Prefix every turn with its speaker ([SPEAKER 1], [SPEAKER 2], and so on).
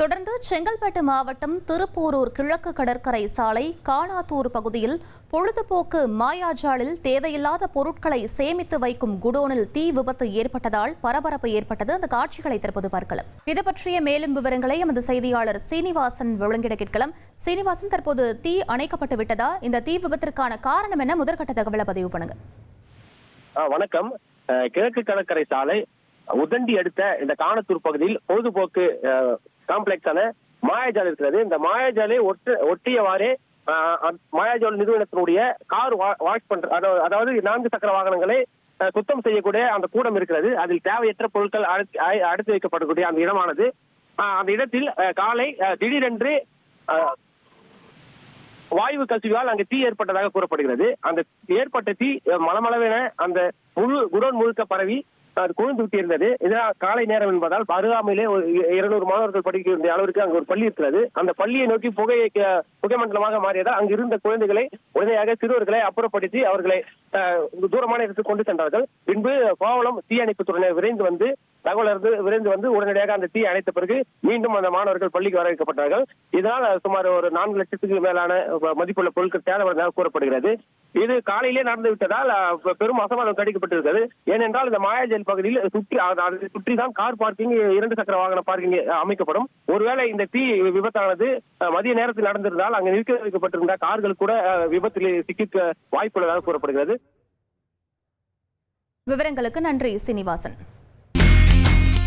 [SPEAKER 1] தொடர்ந்து செங்கல்பட்டு மாவட்டம் திருப்போரூர் கிழக்கு கடற்கரை சாலை காணாத்தூர் பகுதியில் பொழுதுபோக்கு மாயாஜாலில் தேவையில்லாத பொருட்களை சேமித்து வைக்கும் குடோனில் தீ விபத்து ஏற்பட்டதால் பரபரப்பு ஏற்பட்டது. அந்த காட்சிகளை தற்போது பார்க்கலாம். இது பற்றிய மேலும் விவரங்களை எமது செய்தியாளர் சீனிவாசன் வழங்கிட கேட்கலாம். சீனிவாசன் தற்போது தீ அணைக்கப்பட்டு விட்டதா? இந்த தீ விபத்திற்கான காரணம் என்ன? முதற்கட்ட தகவலை பதிவு பண்ணுங்க.
[SPEAKER 2] வணக்கம். கிழக்கு கடற்கரை சாலை உதண்டி அடுத்த இந்த காணத்தூர் பகுதியில் பொழுதுபோக்கு காம்ப்ளெக்ஸான மாயாஜால் இருக்கிறது. இந்த மாயாஜாலை ஒட்டு ஒட்டியவாறே மாயாஜால் நிறுவனத்தினுடைய கார் வா- வாஷ் பண்ற அதாவது- அதாவது நான்கு சக்கர வாகனங்களை சுத்தம் செய்யக்கூடிய அந்த கூடம் இருக்கிறது. அதில் தேவையற்ற பொருட்கள் அடுத்து அடுத்து வைக்கப்படக்கூடிய அந்த இடமானது. அந்த இடத்தில் காலை திடீரென்று வாயு கசிவால் அங்கு தீ ஏற்பட்டதாக கூறப்படுகிறது. அந்த ஏற்பட்ட தீ மலமளவென மளமளவென அந்த முழு குடோன் முழுக்க பரவி அது கொழுந்து விட்டிருந்தது இதனால் காலை நேரம் என்பதால் அருகாமையிலே ஒரு இருநூறு மாணவர்கள் படிக்க வேண்டிய அளவிற்கு அங்கு ஒரு பள்ளி இருக்கிறது. அந்த பள்ளியை நோக்கி புகை க- புகை மண்டலமாக மாறியதால் அங்கு இருந்த குழந்தைகளை உடனடியாக சிறுவர்களை அப்புறப்படுத்தி அவர்களை தூரமான இடத்துக்கு கொண்டு சென்றார்கள். பின்பு கோவலம் தீயணைப்புத்துறையினர் விரைந்து வந்து தகவல் இருந்து விரைந்து வந்து உடனடியாக அந்த தீ அணைத்த பிறகு மீண்டும் அந்த மாணவர்கள் பள்ளிக்கு வர வைக்கப்பட்டார்கள். இதனால் சுமார் ஒரு நான்கு லட்சத்துக்கு மேலான மதிப்புள்ள பொருட்கள் சேதமடைந்ததாக கூறப்படுகிறது. இது காலையிலே நடந்து விட்டதால் பெரும் அசம்பாதம் தடுக்கப்பட்டிருக்கிறது. ஏனென்றால் இந்த மாயாஜல் பகுதியில் சுற்றி அதை சுற்றி தான் கார் பார்க்கிங் இரண்டு சக்கர வாகன பார்க்கிங் அமைக்கப்படும். ஒருவேளை இந்த தீ விபத்தானது மதிய நேரத்தில் நடந்திருந்தால் அங்கு நிறுத்தி வைக்கப்பட்டிருந்த கார்கள் கூட விபத்தில் சிக்கிக்க வாய்ப்புள்ளதாக கூறப்படுகிறது.
[SPEAKER 1] விவரங்களுக்கு நன்றி சீனிவாசன்.